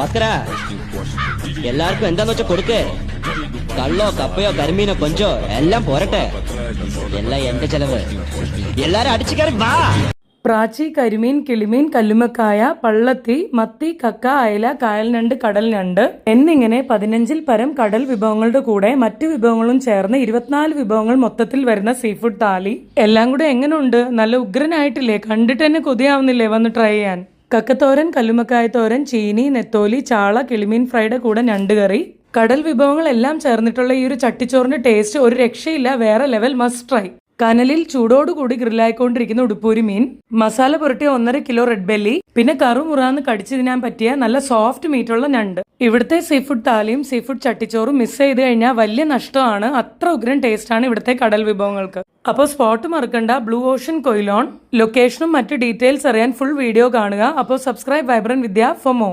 ബക്കര. എല്ലാവർക്കും എന്താന്ന് വെച്ചാ കൊടുക്ക്. കള്ളോ കപ്പയോ കരിമീനോ കൊഞ്ചോ എല്ലാം പോരട്ടെ. എല്ലാം എന്റെ ചെലവ്. എല്ലാരും അടിച്ചു കയറി വാ. പ്രാച്ചി കരിമീൻ കിളിമീൻ കല്ലുമക്കായ പള്ളത്തി മത്തി കക്ക അയല കായൽ കായൽനണ്ട് കടൽ ഞണ്ട്. എന്നിങ്ങനെ പതിനഞ്ചിൽ പരം കടൽ വിഭവങ്ങളുടെ കൂടെ മറ്റു വിഭവങ്ങളും ചേർന്ന് ഇരുപത്തിനാല് വിഭവങ്ങൾ മൊത്തത്തിൽ വരുന്ന സീ ഫുഡ് താലി എല്ലാം കൂടെ എങ്ങനെയുണ്ട് നല്ല ഉഗ്രനായിട്ടില്ലേ? കണ്ടിട്ട് തന്നെ കൊതിയാവുന്നില്ലേ? വന്ന് ട്രൈ ചെയ്യാൻ. കക്കത്തോരൻ കല്ലുമക്കായ തോരൻ ചീനി നെത്തോലി ചാള കിളിമീൻ ഫ്രൈയുടെ കൂടെ ഞണ്ട് കറി കടൽ വിഭവങ്ങളെല്ലാം ചേർന്നിട്ടുള്ള ഈ ഒരു ചട്ടിച്ചോറിന്റെ ടേസ്റ്റ് ഒരു രക്ഷയില്ല വേറെ ലെവൽ മസ്റ്റ് ട്രൈ കനലിൽ ചൂടോടുകൂടി ഗ്രില്ലായിക്കൊണ്ടിരിക്കുന്ന ഉടുപ്പൂരി മീൻ മസാല പുരട്ടിയ ഒന്നര കിലോ റെഡ് ബെല്ലി പിന്നെ കറുമുറാന്ന് കടിച്ചു തിന്നാൻ പറ്റിയ നല്ല സോഫ്റ്റ് മീറ്റുള്ള ഞണ്ട്. ഇവിടുത്തെ സീ ഫുഡ് താലിയും സീ ഫുഡ് ചട്ടിച്ചോറും മിസ് ചെയ്ത് കഴിഞ്ഞാൽ വലിയ നഷ്ടമാണ്. അത്ര ഉഗ്രൻ ടേസ്റ്റാണ് ഇവിടുത്തെ കടൽ വിഭവങ്ങൾക്ക്. അപ്പോൾ സ്പോട്ട് മറക്കണ്ട. ബ്ലൂ ഓഷൻ കൊയിലോൺ ലൊക്കേഷനും മറ്റ് ഡീറ്റെയിൽസ് അറിയാൻ ഫുൾ വീഡിയോ കാണുക. അപ്പോൾ സബ്സ്ക്രൈബ് വൈബ്രൻ വിദ്യ ഫോർ മോ